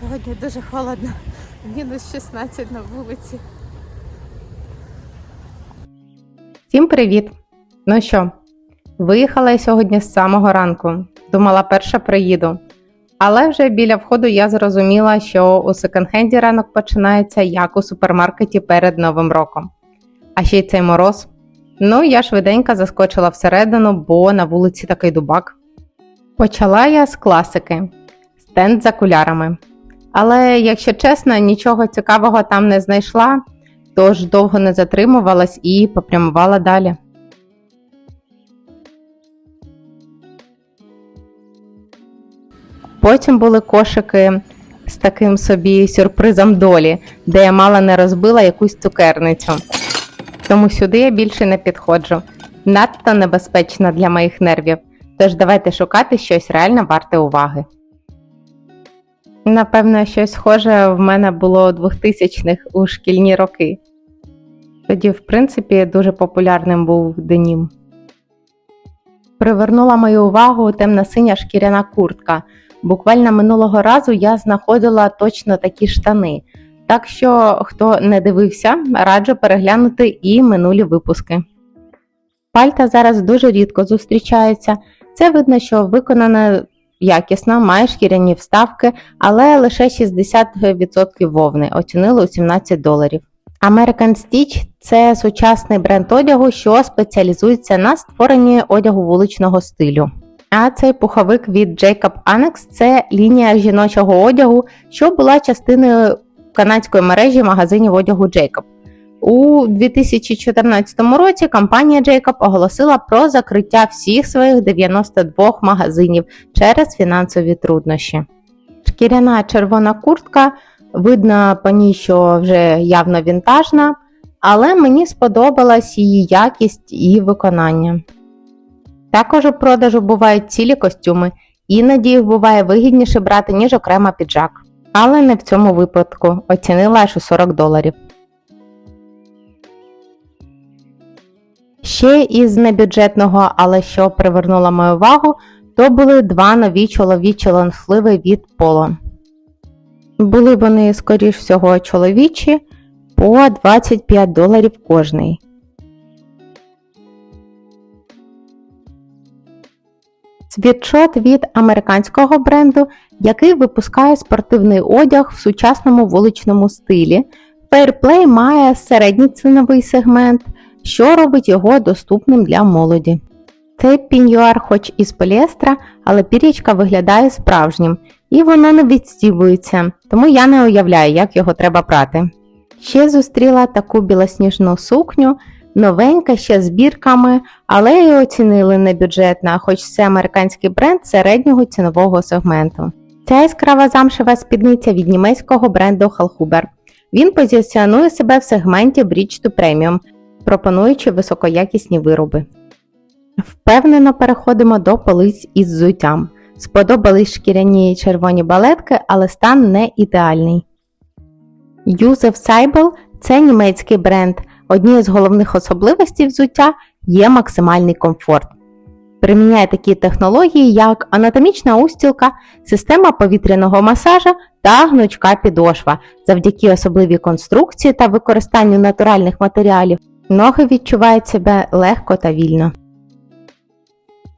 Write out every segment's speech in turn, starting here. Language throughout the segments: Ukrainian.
Сьогодні дуже холодно, мінус 16 на вулиці. Всім привіт! Ну що, виїхала я сьогодні з самого ранку. Думала, перша приїду. Але вже біля входу я зрозуміла, що у секонд-хенді ранок починається як у супермаркеті перед Новим роком. А ще й цей мороз. Ну, я швиденько заскочила всередину, бо на вулиці такий дубак. Почала я з класики стенд з окулярами. Але, якщо чесно, нічого цікавого там не знайшла, тож довго не затримувалась і попрямувала далі. Потім були кошики з таким собі сюрпризом долі, де я мало не розбила якусь цукерницю. Тому сюди я більше не підходжу. Надто небезпечно для моїх нервів. Тож давайте шукати щось реально варте уваги. Напевно, щось схоже в мене було 2000-х у шкільні роки. Тоді, в принципі, дуже популярним був денім. Привернула мою увагу темно-синя шкіряна куртка. Буквально минулого разу я знаходила точно такі штани. Так що, хто не дивився, раджу переглянути і минулі випуски. Пальта зараз дуже рідко зустрічаються. Це видно, що виконане якісно, має шкіряні вставки, але лише 60% вовни, оцінили у 17 доларів. American Stitch – це сучасний бренд одягу, що спеціалізується на створенні одягу вуличного стилю. А цей пуховик від Jacob Annex – це лінія жіночого одягу, що була частиною канадської мережі магазинів одягу Jacob. У 2014 році компанія Jacob оголосила про закриття всіх своїх 92 магазинів через фінансові труднощі. Шкіряна червона куртка, видно по ній, що вже явно вінтажна, але мені сподобалась її якість і виконання. Також у продажу бувають цілі костюми, іноді їх буває вигідніше брати, ніж окремо піджак. Але не в цьому випадку, оцінила аж у 40 доларів. Ще із небюджетного, але що привернуло мою увагу, то були два нові чоловічі лонгсливи від Polo. Були вони, скоріш всього, чоловічі по 25 доларів кожний. Світшот від американського бренду, який випускає спортивний одяг в сучасному вуличному стилі. Fairplay має середній ціновий сегмент, що робить його доступним для молоді. Цей піньюар хоч із поліестра, але пір'ячка виглядає справжнім, і воно не відстібується, тому я не уявляю, як його треба прати. Ще зустріла таку білосніжну сукню, новенька ще з бірками, але її оцінили небюджетно, хоч це американський бренд середнього цінового сегменту. Ця яскрава замшева спідниця від німецького бренду Hallhuber. Він позиціонує себе в сегменті Bridge to Premium, пропонуючи високоякісні вироби. Впевнено переходимо до полиць із взуттям. Сподобались шкіряні червоні балетки, але стан не ідеальний. Юзеф Сайбел це німецький бренд. Однією з головних особливостей взуття є максимальний комфорт. Приміняє такі технології, як анатомічна устілка, система повітряного масажа та гнучка підошва. Завдяки особливій конструкції та використанню натуральних матеріалів ноги відчувають себе легко та вільно.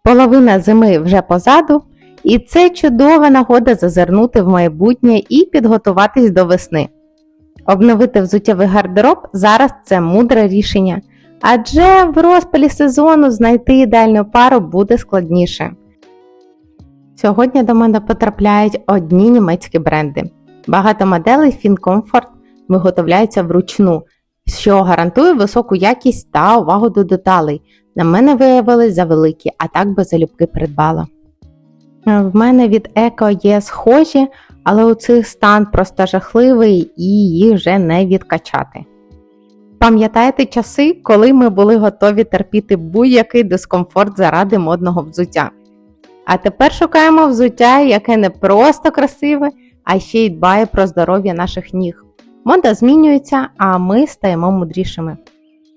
Половина зими вже позаду, і це чудова нагода зазирнути в майбутнє і підготуватись до весни. Обновити взуттєвий гардероб зараз це мудре рішення, адже в розпалі сезону знайти ідеальну пару буде складніше. Сьогодні до мене потрапляють одні німецькі бренди. Багато моделей FinComfort виготовляються вручну, що гарантує високу якість та увагу до деталей. На мене виявились завеликі, а так би залюбки придбала. В мене від Еко є схожі, але у цих стан просто жахливий і їх вже не відкачати. Пам'ятаєте часи, коли ми були готові терпіти будь-який дискомфорт заради модного взуття? А тепер шукаємо взуття, яке не просто красиве, а ще й дбає про здоров'я наших ніг. Мода змінюється, а ми стаємо мудрішими.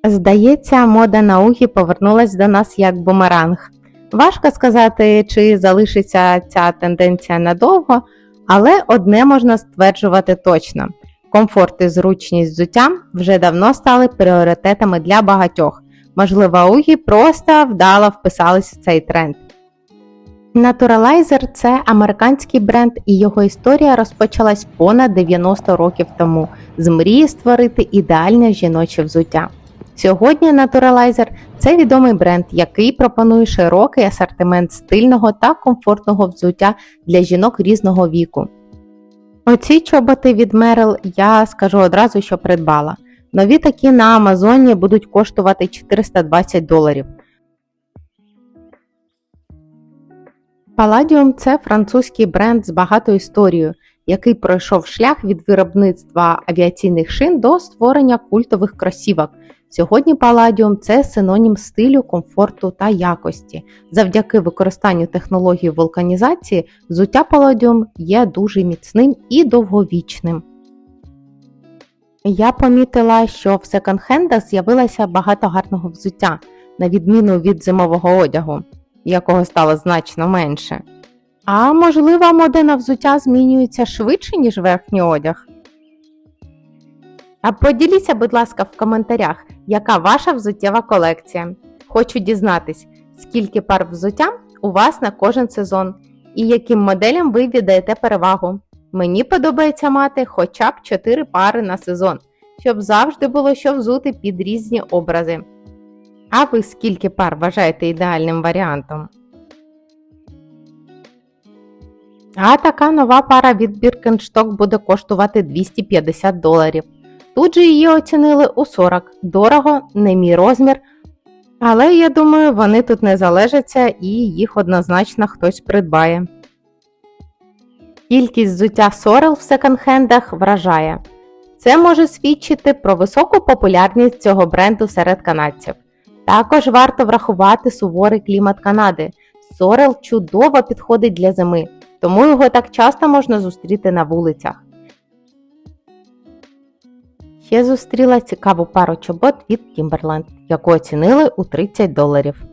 Здається, мода науки повернулась до нас як бумеранг. Важко сказати, чи залишиться ця тенденція надовго, Але одне можна стверджувати точно: комфорт і зручність взуття вже давно стали пріоритетами для багатьох. Можливо, аугі просто вдало вписались в цей тренд. Naturalizer – це американський бренд, і його історія розпочалась понад 90 років тому з мрії створити ідеальне жіноче взуття. Сьогодні Naturalizer – це відомий бренд, який пропонує широкий асортимент стильного та комфортного взуття для жінок різного віку. Оці чоботи від Merrell я скажу одразу, що придбала. Нові такі на Амазоні будуть коштувати 420 доларів. Palladium – це французький бренд з багатою історією, який пройшов шлях від виробництва авіаційних шин до створення культових кросівок. Сьогодні Palladium – це синонім стилю, комфорту та якості. Завдяки використанню технології вулканізації взуття Palladium є дуже міцним і довговічним. Я помітила, що в секонд-хендах з'явилося багато гарного взуття, на відміну від зимового одягу, якого стало значно менше. А можливо, мода на взуття змінюється швидше, ніж верхній одяг. А поділіться, будь ласка, в коментарях, яка ваша взуттєва колекція. Хочу дізнатись, скільки пар взуття у вас на кожен сезон і яким моделям ви віддаєте перевагу. Мені подобається мати хоча б 4 пари на сезон, щоб завжди було що взути під різні образи. А ви скільки пар вважаєте ідеальним варіантом? А така нова пара від Birkenstock буде коштувати 250 доларів. Тут же її оцінили у 40. Дорого, не мій розмір. Але я думаю, вони тут не залежаться і їх однозначно хтось придбає. Кількість взуття Sorel в секонд-хендах вражає. Це може свідчити про високу популярність цього бренду серед канадців. Також варто врахувати суворий клімат Канади. Sorel чудово підходить для зими, тому його так часто можна зустріти на вулицях. Ще зустріла цікаву пару чобот від Timberland, яку оцінили у 30 доларів.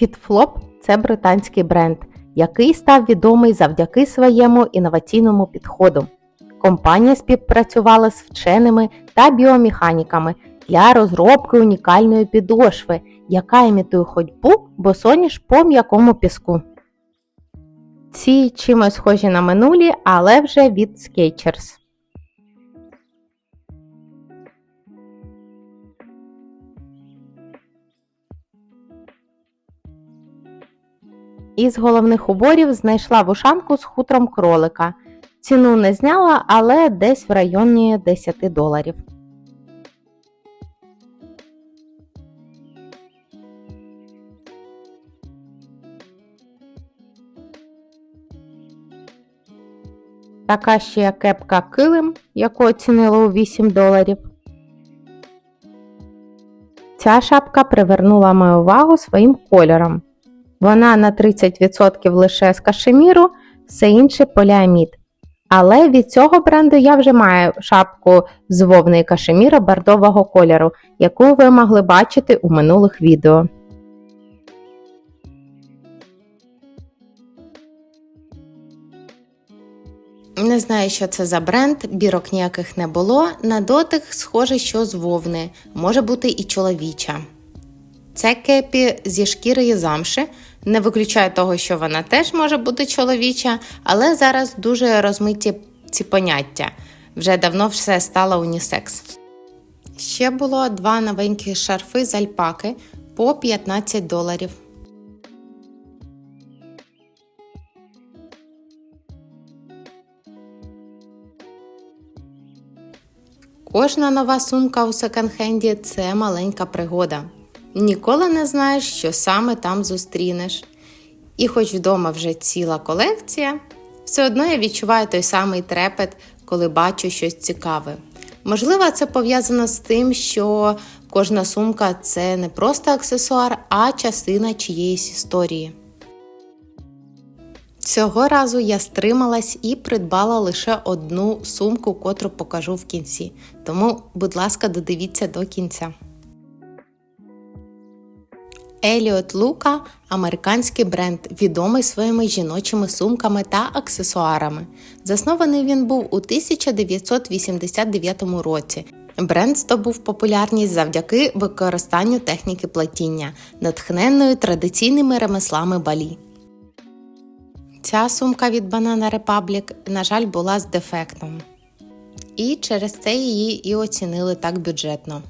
FitFlop – це британський бренд, який став відомий завдяки своєму інноваційному підходу. Компанія співпрацювала з вченими та біомеханіками для розробки унікальної підошви, яка імітує ходьбу босоніж по м'якому піску. Ці чимось схожі на минулі, але вже від Skechers. Із головних уборів знайшла вушанку з хутром кролика. Ціну не зняла, але десь в районі 10 доларів. Така ще кепка килим, яку оцінила у 8 доларів. Ця шапка привернула мою увагу своїм кольором. Вона на 30% лише з кашеміру, все інше поліамід. Але від цього бренду я вже маю шапку з вовни кашеміра бордового кольору, яку ви могли бачити у минулих відео. Не знаю, що це за бренд, бірок ніяких не було. На дотик схоже, що з вовни, може бути і чоловіча. Це кепі зі шкіри і замши. Не виключаю того, що вона теж може бути чоловіча, але зараз дуже розмиті ці поняття. Вже давно все стало унісекс. Ще було два новенькі шарфи з альпаки по 15 доларів. Кожна нова сумка у секонд-хенді – це маленька пригода. Ніколи не знаєш, що саме там зустрінеш. І хоч вдома вже ціла колекція, все одно я відчуваю той самий трепет, коли бачу щось цікаве. Можливо, це пов'язано з тим, що кожна сумка це не просто аксесуар, а частина чиєїсь історії. Цього разу я стрималась і придбала лише одну сумку, котру покажу в кінці. Тому, будь ласка, додивіться до кінця. Еліот Лука американський бренд, відомий своїми жіночими сумками та аксесуарами. Заснований він був у 1989 році. Бренд здобув популярність завдяки використанню техніки плетіння, натхненної традиційними ремеслами балі. Ця сумка від Banana Republic, на жаль, була з дефектом. І через це її і оцінили так бюджетно.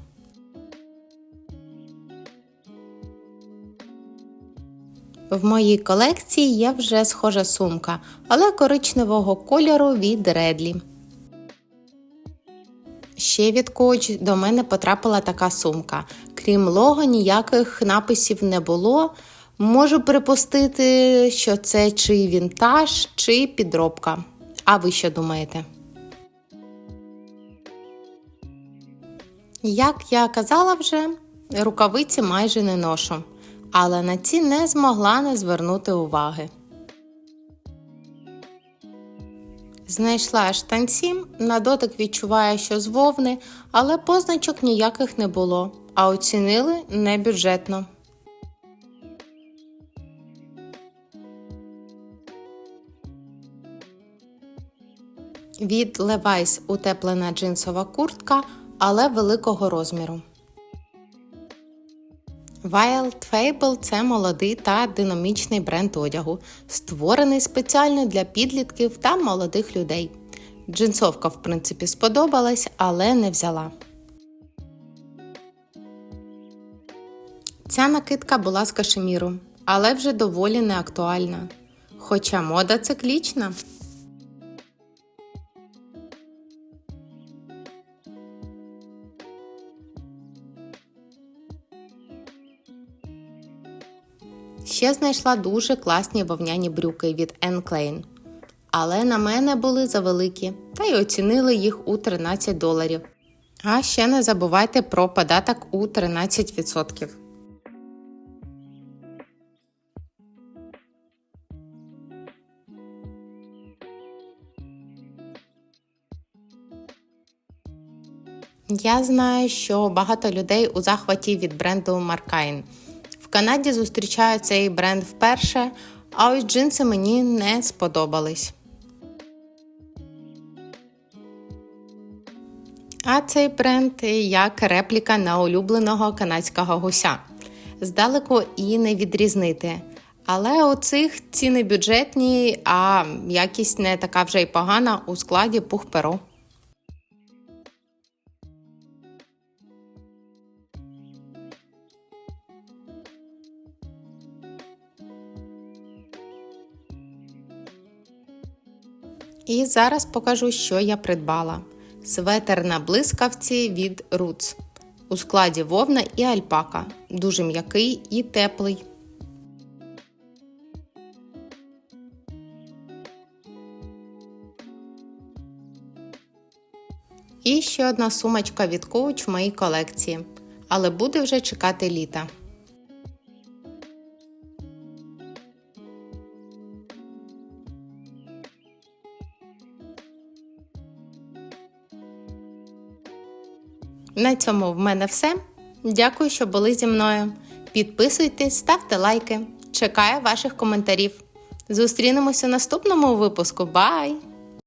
В моїй колекції є вже схожа сумка, але коричневого кольору від Редлі. Ще від Coach до мене потрапила така сумка. Крім лого, ніяких написів не було. Можу припустити, що це чи вінтаж, чи підробка. А ви що думаєте? Як я казала вже, рукавиці майже не ношу, але на ці не змогла не звернути уваги. Знайшла штанці, на дотик відчуваю, що з вовни, але позначок ніяких не було, а оцінили не бюджетно. Від Levi's утеплена джинсова куртка, але великого розміру. Wild Fable – це молодий та динамічний бренд одягу, створений спеціально для підлітків та молодих людей. Джинсовка, в принципі, сподобалась, але не взяла. Ця накидка була з кашеміру, але вже доволі неактуальна. Хоча мода циклічна. Ще знайшла дуже класні вовняні брюки від Anne Klein. Але на мене були завеликі, та й оцінили їх у 13 доларів. А ще не забувайте про податок у 13%. Я знаю, що багато людей у захваті від бренду Markine. Канаді зустрічаю цей бренд вперше, а ось джинси мені не сподобались. А цей бренд як репліка на улюбленого канадського гуся. Здалеку і не відрізнити. Але у цих ціни бюджетні, а якість не така вже й погана у складі пух перо. І зараз покажу, що я придбала. Светер на блискавці від Roots. У складі вовна і альпака. Дуже м'який і теплий. І ще одна сумочка від Coach в моїй колекції. Але буде вже чекати літа. На цьому в мене все. Дякую, що були зі мною. Підписуйтесь, ставте лайки. Чекаю ваших коментарів. Зустрінемося в наступному випуску. Бай!